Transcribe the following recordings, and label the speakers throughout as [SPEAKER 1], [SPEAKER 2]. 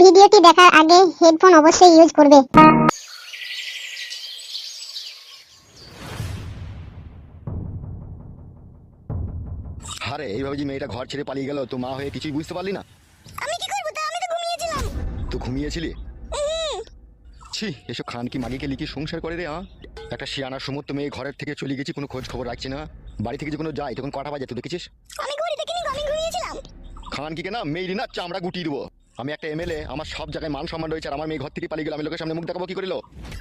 [SPEAKER 1] ভিডিওটি দেখার আগে হেডফোন অবশ্যই ইউজ করবে।
[SPEAKER 2] আরে এইভাবে যে মেয়েটা ঘর ছেড়ে পালিয়ে গেল তো মা হয়ে কিছুই বুঝতে পারলি না?
[SPEAKER 1] আমি কি করব? তা আমি তো ঘুমিয়েছিলাম।
[SPEAKER 2] তো ঘুমিয়েছিলি? ছি এসব খান কি মাগিকে লিখি সংসার করে রে হ্যাঁ? একটা শিয়ানার সমস্ত মেয়ে ঘরের থেকে চলে গেছি কোনো খোঁজ খবর রাখছি না। বাড়ি থেকে যখন যাই তখন কটা বাজে তুই দেখেছিস
[SPEAKER 1] আমি ঘড়ি দেখিনি আমি ঘুমিয়েছিলাম।
[SPEAKER 2] খান কি না মেয়েরই না চামড়া গুটিয়ে দেবো। আমি একটা এমএলএ আমার সব জায়গায় মান সম্মান রয়েছে আর আমার মেয়ে ঘর থেকে পালিয়ে গেল। আমি লোকের সামনে মুখ দেখাবো কি করিল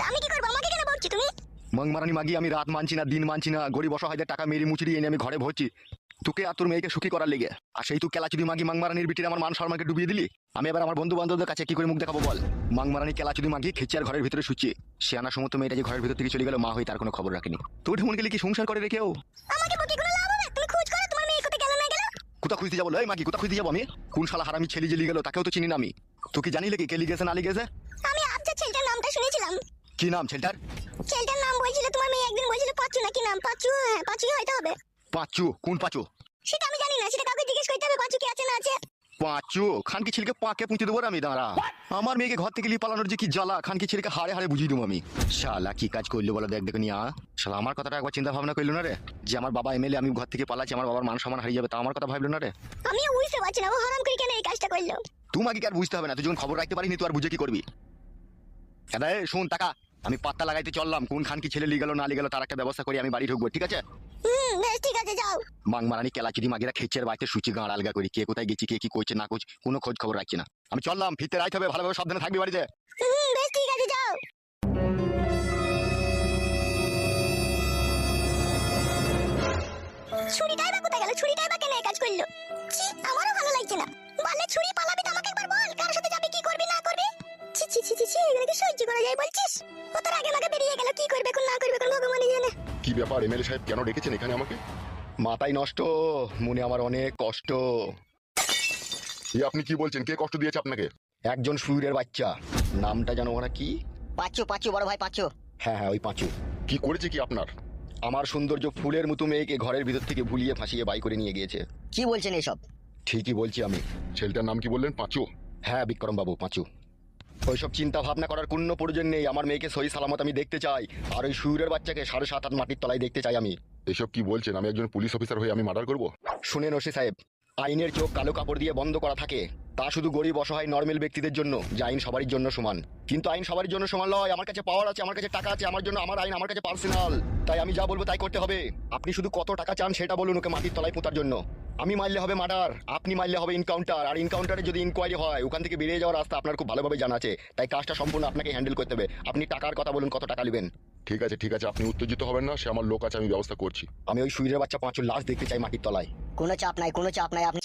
[SPEAKER 1] আমি কি করব? আমাকে কেন বলছো তুমি?
[SPEAKER 2] মং মারানি মাগি আমি রাত মানছি না দিন মানছি না গরিব অসহায়দের টাকা মেরি মুচড়ি এনে আমি ঘরে ভরছি। তোকে আর তোর মেয়েকে সুখী করার লেগে। আর সেই তুই কেলাচুদি মাগি মাংমারানির বিটির আমার মান সম্মানকে ডুবিয়ে দিলি? আমি এবার আমার বন্ধু বান্ধবদের কাছে কি করে মুখ দেখাবো বল? মাংমারানি কেলাচুদি মাগি খেচে আর ঘরের ভিতরে শুচ্ছি। সে আনা সমস্ত মেয়েটা যে ঘরের ভিতর থেকে চলে গেল মা হয়ে তার কোনো খবর রাখেনি। তোর ঢেমন গেলে কি সংসার করে রেখেও কোথা খুঁজতে যাব? এই মাগি কোথা খুঁজতে যাব আমি? কোন শালা হারামি ছেলে জেলি গেল তাকেও তো চিনি না আমি। তুই কি জানিলে কি কেলি গেছে না গেছে
[SPEAKER 1] আমি আবজা ছেলেটার নামটা শুনেছিলাম।
[SPEAKER 2] কি নাম ছেলেটার?
[SPEAKER 1] ছেলেটার নাম বলছিল তোমার মেয়ে একদিন বলছিল পাঁচু নাকি নাম? পাঁচু হ্যাঁ পাঁচু হয়তো হবে।
[SPEAKER 2] পাঁচু কোন পাঁচু?
[SPEAKER 1] সেটা আমি জানি না সেটা কাউকে জিজ্ঞেস করতে হবে পাঁচু কি আছে না আছে
[SPEAKER 2] পাঁচু খানকি ছেলেকে পাকে পুঁতে দেবো আমি দাঁড়া। আমার মেয়েকে ঘর থেকে লিয়ে পালানোর যে কি জ্বালা খানকি ছেলেকে হাড়ে হাড়ে বুঝিয়ে দেবো আমি। শালা কি কাজ করল বলো দেখ দেখো নিয়া শালা আমার কথাটা একবার চিন্তা ভাবনা করল না রে? যে আমার বাবা এমএলএ আমি ঘর থেকে পালাচ্ছি আমার বাবার মান সম্মান হারিয়ে যাবে তা আমার কথা ভাবলো না রে?
[SPEAKER 1] আমিও বুঝতে পারছি না ও হারাম করে কেন এই কাজটা করল?
[SPEAKER 2] তোমাকে কি আর বুঝতে হবে না? তুই যখন খবর রাখতে পারিনি তুই আর বুঝে কি করবি? দাদা শোন টাকা। আমি পাত্তা লাগাইতে চললাম কোন খান কি ছেলে লিয়ে গেল না লিয়ে গেল তার একটা ব্যবস্থা করি আমি বাড়ি ঢুকবো ঠিক আছে?
[SPEAKER 1] হুম বেশ ঠিক আছে যাও।
[SPEAKER 2] মাং কেলাচুরি মাগিরা খেচের বাড়িতে সুচি গাঁড় আলগা করি কে কোথায় গেছি কে কি করছে না করছে কোনো খোঁজ খবর রাখছি না। আমি চললাম ফিরতে রাইতে হবে ভালোভাবে সাবধানে থাকবি বাড়িতে।
[SPEAKER 1] হুম বেশ ঠিক আছে যাও। ছুরিটাই বা কোথায় গেল? ছুরিটাই বা কেন কাজ করল? ছি আমারও ভালো লাগছে না। ছুরি পালাবি ছি ছি ছি ছি ছি এগুলো কি সহ্য করা যায় বলছিস? ও আগে আমাকে বেরিয়ে গেল কি করবে কোন না করবে কোন ভগবানই জানে
[SPEAKER 2] কি ব্যাপার এমএলএ সাহেব কেন রেখেছেন এখানে আমাকে? মাথায় নষ্ট মনে আমার অনেক কষ্ট।
[SPEAKER 3] এ আপনি কি বলছেন? কে কষ্ট দিয়েছে আপনাকে?
[SPEAKER 2] একজন সুরের বাচ্চা। নামটা জানো ওরা কি?
[SPEAKER 4] পাঁচু পাঁচু বড় ভাই পাঁচু।
[SPEAKER 2] হ্যাঁ হ্যাঁ ওই পাঁচু।
[SPEAKER 3] কি করেছে কি আপনার?
[SPEAKER 2] আমার সৌন্দর্য ফুলের মতো মেয়েকে ঘরের ভিতর থেকে ভুলিয়ে ফাঁসিয়ে বাই করে নিয়ে গিয়েছে।
[SPEAKER 4] কি বলছেন এসব?
[SPEAKER 2] ঠিকই বলছি আমি।
[SPEAKER 3] ছেলেটার নাম কি বললেন? পাঁচু?
[SPEAKER 2] হ্যাঁ বিক্রম বাবু পাঁচু। ওইসব চিন্তা ভাবনা করার কোনো প্রয়োজন নেই। আমার মেয়েকে সহি সালামত আমি দেখতে চাই। আর ওই সুরের বাচ্চাকে সাড়ে সাত আট মাটির তলায় দেখতে চাই আমি।
[SPEAKER 3] এসব কি বলছেন? আমি একজন পুলিশ অফিসার হয়ে আমি মার্ডার করব?
[SPEAKER 2] শুনেন ওসি সাহেব আইনের চোখ কালো কাপড় দিয়ে বন্ধ করা থাকে। তা শুধু গরিব অসহায় নর্মাল ব্যক্তিদের জন্য যে আইন সবারই জন্য সমান। কিন্তু আইন সবার জন্য সমান নয়। আমার কাছে পাওয়ার আছে আমার কাছে টাকা আছে আমার জন্য আমার আইন আমার কাছে পার্সোনাল তাই আমি যা বলব তাই করতে হবে। আপনি শুধু কত টাকা চান সেটা বলুন ওকে মাটির তলায় পোতার জন্য। আমি মারলে হবে মার্ডার আপনি মারলে হবে ইনকাউন্টার আর ইনকাউন্টারে যদি ইনকোয়ারি হয় ওখান থেকে বেরিয়ে যাওয়ার রাস্তা আপনার খুব ভালোভাবে জানা আছে। তাই কাজটা সম্পূর্ণ আপনাকে হ্যান্ডেল করতে হবে। আপনি টাকার কথা বলুন কত টাকা নেবেন?
[SPEAKER 3] ঠিক আছে ঠিক আছে আপনি উত্তেজিত হবেন না সে আমার লোক আছে আমি ব্যবস্থা করছি।
[SPEAKER 2] আমি ওই সুইরের বাচ্চা পাঁচুর লাশ দেখতে চাই মাটির তলায়।
[SPEAKER 4] কোনো চাপ নাই কোনো চাপ নাই আপনি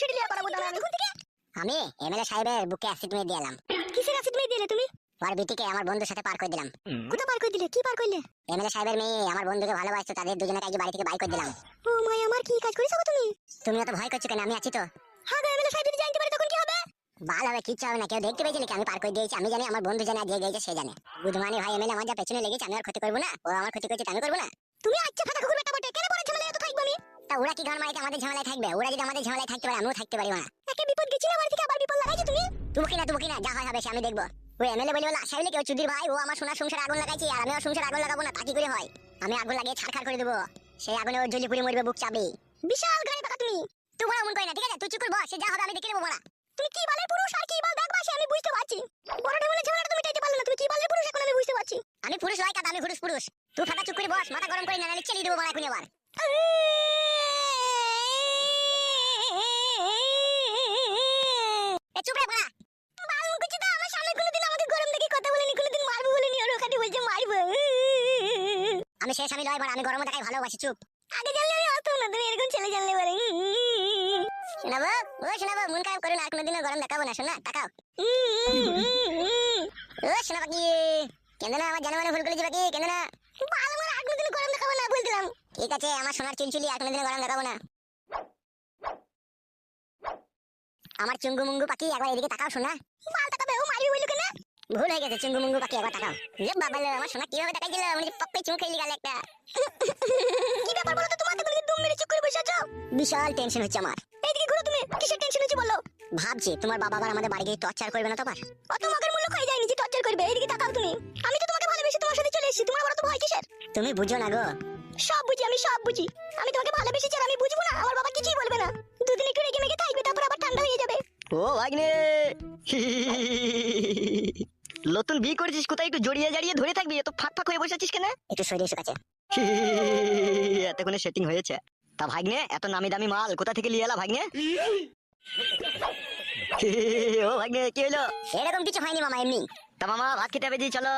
[SPEAKER 1] আমি ঘুম থেকে
[SPEAKER 5] আমি এমএলএ সাহেবের বুকে অ্যাসিড মেরে দিলাম
[SPEAKER 1] কিসের আছে তুমি দিলে তুমি?
[SPEAKER 5] ওর বিটিকে আমার বন্ধুর সাথে পার করে দিলাম।
[SPEAKER 1] কোথা পার করে দিলে? কি পার করলে?
[SPEAKER 5] এমএলএ সাহেবের মেয়ে আমার বন্ধুকে ভালোবাসতো তাদের দুজনে আজকে বাড়ি থেকে বাই করে দিলাম।
[SPEAKER 1] ও মাই আমার কি কাজ করেছ তুমি?
[SPEAKER 5] তুমি অত ভয় করছ কেন? আমি আছি তো।
[SPEAKER 1] হ্যাঁ গো এমএলএ সাহেব যদি জানতে পারে তখন কি হবে?
[SPEAKER 5] ভালো হবে কিচ্ছু হবে না। কেউ দেখতে পেয়েছিল কি? আমি পার করে দিয়েছি আমি জানি আমার বন্ধু জানে আর যে গেছে সে জানে। বুধমানি ভাই এমএলএ আমার যা পেছনে লেগেছে আমি আর ক্ষতি করব না। ও আমার ক্ষতি করেছে আমি করব না।
[SPEAKER 1] তুমি আচ্ছা ফাটা কুকুর বেটা বটে কেন পরে ঝামেলায় এত থাকব আমি?
[SPEAKER 5] তা ওরা কি গান মারিতে আমাদের ঝামেলায় থাকবে। ওরা যদি আমাদের ঝামেলায় থাকতে পারে আমিও থাকতে পারি না
[SPEAKER 1] একে বিপদ গেছি না বাড়ি থেকে আবার বিপদ লাগাইছো তুমি?
[SPEAKER 5] তুমি কিনা তুমি কিনা যা হয় হবে সে আমি দেখব। এমএলএ বলে বলে কেউ চুদির ভাই? ও আমার সোনার সংসার আগুন লাগাইছে, আর আমি সংসার আগুন লাগাবো না করে হয়? আমি আগুন লাগিয়ে ছাড়খাড় করে দেবো। সেই আগুনে জ্বলি পুড়ে মরবে বুক চাবে
[SPEAKER 1] বিশাল পাকা তুমি।
[SPEAKER 5] করি না, ঠিক আছে? তুই যা হবে আমি দেখে নেব বড়া
[SPEAKER 1] তুমি কি বালের পুরুষ আর কি বাল আমি বুঝতে পারছি। বড় ঢেমলে ঝামেলাটা তুমি টাইতে পারলে না, তুমি কি বালের পুরুষ এখন আমি বুঝতে পারছি।
[SPEAKER 5] আমি পুরুষ আমি পুরুষ পুরুষ। তুই ফাটা চুপ করে বস, মাথা গরম করে না নালে দেবো বড়া আবার এ, চুপ রে বড়া
[SPEAKER 1] কোনোদিন আমাকে গরম দেখে কথা বলেনি কোনোদিন মারবো বলেনি ওর ওখানে বলছে মারবো।
[SPEAKER 5] আমি শেষ আমি বড়া আমি গরম টাকায় ভালোবাসি চুপ।
[SPEAKER 1] আগে জানলে আমি আসতাম না তুমি এরকম ছেলে জানলে পারে
[SPEAKER 5] শোনাবো? ও শোনাবো মন খারাপ করো না আর কোনোদিনও গরম দেখাবো না শোনা টাকাও ও শোনা বাকি কেন না আমার জানা মানে ভুল করেছি বাকি কেন না
[SPEAKER 1] বাল আমার আর কোনোদিন গরম দেখাবো না বলছিলাম
[SPEAKER 5] ঠিক আছে আমার সোনার চুলচুলি আর কোনোদিনও গরম দেখাবো না। আমার চুঙ্গু মুঙ্গু পাখি একবার এদিকে তাকাও শোনা
[SPEAKER 1] বাল তাকাবে ও মারবি বলল কেন
[SPEAKER 5] ভুল হয়ে গেছে চুঙ্গু মুঙ্গু পাখি একবার তাকাও যে বাবা লো, আমার সোনা কীভাবে তাকাইছিল মানে পপ্পে চুমু খেলি গেল একটা।
[SPEAKER 1] কি ব্যাপার বলো তো তোমার তো দুম মেরে চুপ করে বসে আছো?
[SPEAKER 5] বিশাল টেনশন হচ্ছে আমার।
[SPEAKER 1] এইদিকে ঘুরো তুমি কিসের টেনশন হচ্ছে বলো?
[SPEAKER 5] ভাবছি তোমার বাবা আবার আমাদের বাড়ি গিয়ে টর্চার করবে না তো আবার?
[SPEAKER 1] অত মগের মূল্য হয়ে যায়নি যে টর্চার করবে? এইদিকে তাকাও তুমি। আমি তো তোমাকে ভালোবেসে তোমার সাথে চলে এসেছি। তোমার বড় তো ভয় কিসের?
[SPEAKER 5] তুমি বুঝো না গো।
[SPEAKER 1] সব বুঝি আমি সব বুঝি। আমি তোমাকে ভালোবেসেছি আর আমি বুঝব না আমার বাবা কিছুই বলবে না। দুদিন একটু রেগে মেগে থাকবে তারপর আবার ঠান্ডা হয়ে যাবে।
[SPEAKER 4] ও ভাগ্নে! নতুন বিয়ে করেছিস কোথায় একটু জড়িয়ে জড়িয়ে ধরে থাকবি? এত ফাঁক ফাঁক হয়ে বসে আছিস কেন?
[SPEAKER 5] একটু শরীর এসে কাছে
[SPEAKER 4] এতক্ষণে সেটিং হয়েছে। তা ভাগ্নে এত নামি দামি মাল কোথা থেকে লিয়ে এলা ভাগ্নে? ও ভাগ্নে কি হলো?
[SPEAKER 5] এরকম কিছু হয়নি মামা এমনি।
[SPEAKER 4] তা মামা ভাত খেতে হবে জি চলো।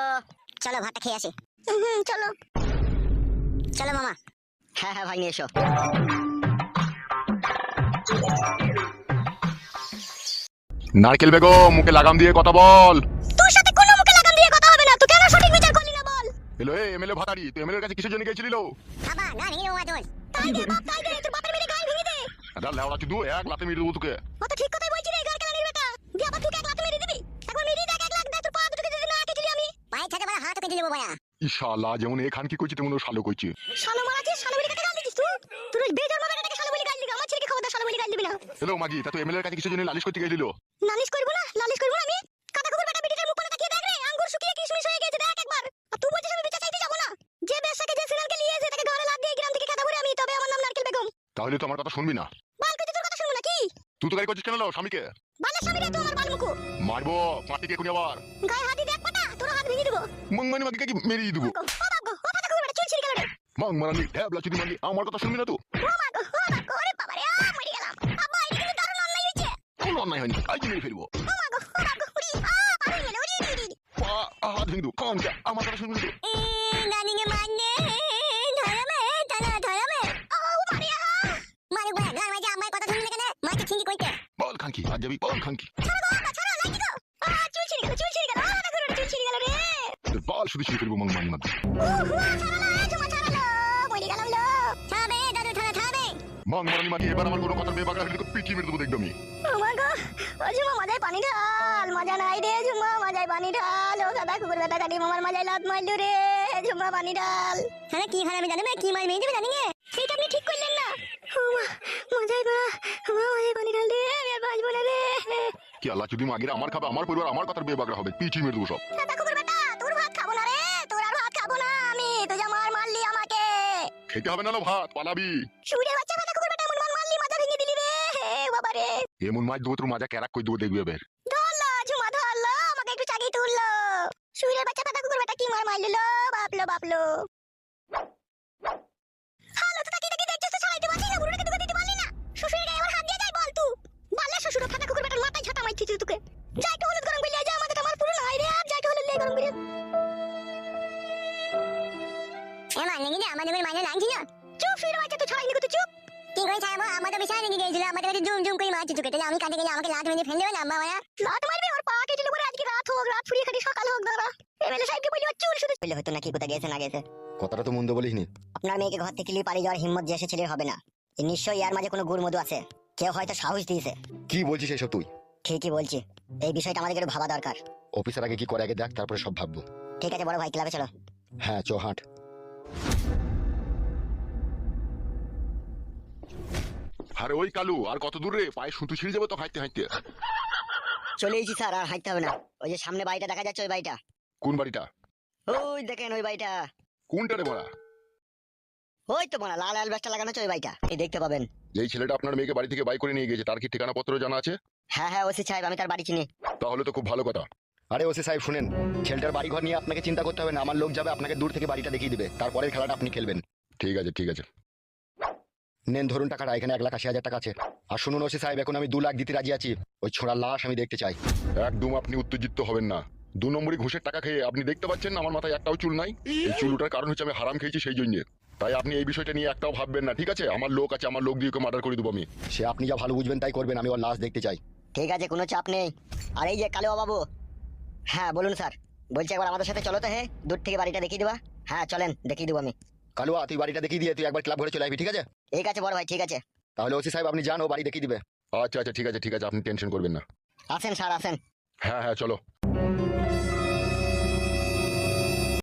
[SPEAKER 5] চলো ভাতটা খেয়ে আসি।
[SPEAKER 1] চলো।
[SPEAKER 5] চলো মামা।
[SPEAKER 4] হ্যাঁ হ্যাঁ ভাগ্নে এসো।
[SPEAKER 3] নারকেল বেগম মুখে লাগাম দিয়ে কথা বল। এলো এ এমএলএ ভাতারি তুই এমএলএর কাছে কিসের জন্য গেছিলি লো
[SPEAKER 5] বাবা না ভেঙে দেবো তোর
[SPEAKER 1] তাই দে বাপ তাই দে তোর বাপের মেরে গাল ভেঙে দে।
[SPEAKER 3] আদা লেওড়া চুদু এক লাতে মেরে দেবো তোকে।
[SPEAKER 1] ও তো ঠিক কথাই বলছি রে গাল কেলানির বেটা। দিয়ে আবার তুই এক লাখ মেরে দিবি? একবার মেরে দেখ এক লাখ দে তোর পা দুটোকে যদি না কেটে আমি।
[SPEAKER 5] পায়ের ছাতে বড় হাত কেটে দেবো বয়া
[SPEAKER 3] ইশালা যেমন এখান কি করছি তেমন শালো করছি।
[SPEAKER 1] শালো মারাছিস শালো বলি কাকে গাল দিছিস তুই? তোর ওই বেজন্মা বেটাকে শালো বলি গাল দিবি আমার ছেলেকে খবরদার শালো বলি গাল দিবি না।
[SPEAKER 3] এলো মাগি তা তুই এমএলএর কাছে কিসের জন্য লালিশ করতে গেছিলি? লো
[SPEAKER 1] না নালিশ করব না আমি কাটা কুকুর বেটা বিটিটার মুখ করে তাকিয়ে দেখ রে আঙ্গুর শুকিয়ে কিশমিশ হয়ে গেছে দেখ একবার আর তুই বলছিস আমি বিচার চাইতে যাব না যে বেশাকে যে সিরিয়ালকে নিয়ে এসে তাকে ঘরে লাদ দিয়ে গ্রাম থেকে খেতা ভরে আমি তবে আমার নাম নারকেল বেগম
[SPEAKER 3] তাহলে তো আমার কথা শুনবি না?
[SPEAKER 1] বাল কইতে তোর কথা শুনব না কি
[SPEAKER 3] তুই তো গাড়ি করছিস কেন লো স্বামীকে?
[SPEAKER 1] বালের স্বামী রে তুই আমার বাল
[SPEAKER 3] মারবো পাটিকে এখনই আবার।
[SPEAKER 1] গায়ে হাতি দেখ পাটা তোর হাত ভেঙে দেবো।
[SPEAKER 3] মঙ্গমানি মাগিকে কি মেরিয়ে দেবো?
[SPEAKER 1] ও গো ও কুকুর বেটা চুল ছিঁড়ে গেল রে।
[SPEAKER 3] মাং মারানি ট্যাবলা চুদি মাগি আমার কথা শুনবি না তো
[SPEAKER 1] ও মা গো ও বাপ গো ওরে বাবা রে আ মরে গেলাম। আব্বা এটা কিন্তু দারুণ অন্যায় হয়েছে।
[SPEAKER 3] কোনো অন্যায় হয়নি আজ মেরে ফেলব।
[SPEAKER 1] ও মা গো ও বাপ গো উড়ি আ পা ভেঙে গেল উড়ি উড়ি উড়ি।
[SPEAKER 3] পা হাত ভেঙে দেবো কান কে আমার কথা শুনবি না বাল শুধু ছিঁড়ে ফেলব মঙ্গমানি মাগি
[SPEAKER 5] থামে দাদু থানা থামে
[SPEAKER 3] মাং মারানি মাগি এবার আমার কোনো কথা বেবাগা হলে পিটি মেরে দেবো দেখবি আমি?
[SPEAKER 1] পানি ঢাল মজা নাই রে ঝুমা মজায় পানি ঢাল ও দাদা কুকুর দাদা কাটি মামার মজায় লাত মারলু রে ঝুমা পানি ঢাল
[SPEAKER 5] হ্যাঁ কি হয় আমি জানি কি মার মেয়ে দেবে জানি না
[SPEAKER 1] সেটা আপনি ঠিক করলেন না। ও মা মজায় মা মা মজায় পানি ঢাল রে আমি আর বাঁচবো না রে।
[SPEAKER 3] কি আল্লাহ যদি মাগিরা আমার খাবে আমার পরিবার আমার কথার বেবাগা হবে পিটি মেরে দেবো সব। খেতে হবে না লো ভাত পালাবি।
[SPEAKER 1] সুরের বাচ্চা দাদা কুকুর বেটা এমন মার মারলি মাথা ভেঙে দিলি রে। হে বাবা রে
[SPEAKER 3] এমন মাছ দেবো তোর মাজা ক্যারাক দেবো দেখবি এবার।
[SPEAKER 1] ধরলো ঝুমা ধরলো আমাকে একটু চাগিয়ে তুললো। সুরের বাচ্চা কুকুর বেটা কি মার মারলো বাপলো বাপলো হালো তো দেখছিস তো ছাড়াইতে পারলি না বুড়োটাকে দিতে পারলি না। শ্বশুরের গায়ে হাত দিয়ে যায় বল তুই বাল্লা শ্বশুর ফাটা কুকুর বেটার মাথায় তোকে। সকাল হোক দাঁড়া এমএলএ সাহেবকে বলি চুল শুধু
[SPEAKER 4] বললে হয়তো নাকি কোথায় গেছে না গেছে।
[SPEAKER 2] কথাটা তো মন্দ বলিসনি।
[SPEAKER 4] আপনার মেয়েকে ঘর থেকে পালিয়ে যাওয়ার হিম্মত যে এসে ছেলের হবে না। এ নিশ্চয়ই এর মাঝে কোনো গুড় মধু আছে। কেউ হয়তো সাহস দিয়েছে।
[SPEAKER 2] কি বলছিস এসব তুই?
[SPEAKER 4] ঠিকই বলছি। এই বিষয়টা আমাদের একটু ভাবা দরকার।
[SPEAKER 2] অফিসার আগে কি করে আগে দেখ তারপরে সব ভাববো।
[SPEAKER 4] ঠিক আছে বড় ভাই ক্লাবে চলো।
[SPEAKER 2] হ্যাঁ চ হাঁট।
[SPEAKER 3] আরে ওই কালু আর কত দূর রে? পায়ে সুতো ছিঁড়ে যাবে তো হাঁটতে হাঁটতে।
[SPEAKER 4] চলে এসেছি স্যার আর হাঁটতে হবে না। ওই যে সামনে বাড়িটা দেখা যাচ্ছে ওই বাড়িটা।
[SPEAKER 3] কোন বাড়িটা?
[SPEAKER 4] ওই দেখেন ওই বাড়িটা।
[SPEAKER 3] কোনটা রে মারা
[SPEAKER 4] ওই তো বলা লাল অ্যালবাসটা লাগানো আছে ওই বাড়িটা। এই দেখতে পাবেন।
[SPEAKER 3] যেই ছেলেটা আপনার মেয়েকে বাড়ি থেকে বাই করে নিয়ে গেছে তার কি ঠিকানা পত্র জানা আছে?
[SPEAKER 4] হ্যাঁ হ্যাঁ ওসি সাহেব আমি তার বাড়ি চিনি।
[SPEAKER 3] তাহলে তো খুব ভালো কথা।
[SPEAKER 2] আরে ওসি সাহেব শুনেন ছেলেটার বাড়ি ঘর নিয়ে আপনাকে চিন্তা করতে হবে না। আমার লোক যাবে আপনাকে দূর থেকে বাড়িটা দেখিয়ে দিবে। তারপরে খেলাটা আপনি খেলবেন।
[SPEAKER 3] ঠিক আছে ঠিক আছে।
[SPEAKER 2] নেন ধরুন টাকাটা এখানে এক লাখ আশি হাজার টাকা আছে। আর শুনুন ওসি সাহেব এখন আমি দু লাখ দিতে রাজি আছি। ওই ছোড়ার লাশ আমি দেখতে চাই।
[SPEAKER 3] একদম আপনি উত্তেজিত হবেন না। দু নম্বরই ঘুষের টাকা খেয়ে আপনি দেখতে পাচ্ছেন না আমার মাথায় একটাও চুল নাই। এই চুল ওঠার কারণ হচ্ছে আমি হারাম খেয়েছি সেই জন্য। তাই আপনি এই বিষয়টা নিয়ে একটাও ভাববেন না ঠিক আছে? আমার লোক আছে আমার লোক দিয়ে ওকে মার্ডার করে দেবো আমি।
[SPEAKER 2] সে আপনি যা ভালো বুঝবেন তাই করবেন আমি ওর লাশ দেখতে চাই।
[SPEAKER 4] ঠিক আছে কোনো চাপ নেই। আর এই যে কালো বাবু। হ্যাঁ বলুন স্যার। বলছি একবার আমাদের সাথে চলো তো হ্যাঁ? দূর থেকে বাড়িটা দেখিয়ে দেবা। হ্যাঁ চলেন দেখিয়ে দেবো আমি।
[SPEAKER 2] কালুয়া তুই বাড়িটা দেখিয়ে দিয়ে তুই একবার ক্লাব ঘরে চলে আসবি ঠিক আছে?
[SPEAKER 4] ঠিক আছে বড় ভাই ঠিক আছে।
[SPEAKER 2] তাহলে ওসি সাহেব আপনি যান ও বাড়ি দেখিয়ে দিবে।
[SPEAKER 3] আচ্ছা আচ্ছা ঠিক আছে ঠিক আছে আপনি টেনশন করবেন না।
[SPEAKER 4] আসেন স্যার আসেন।
[SPEAKER 3] হ্যাঁ হ্যাঁ চলো।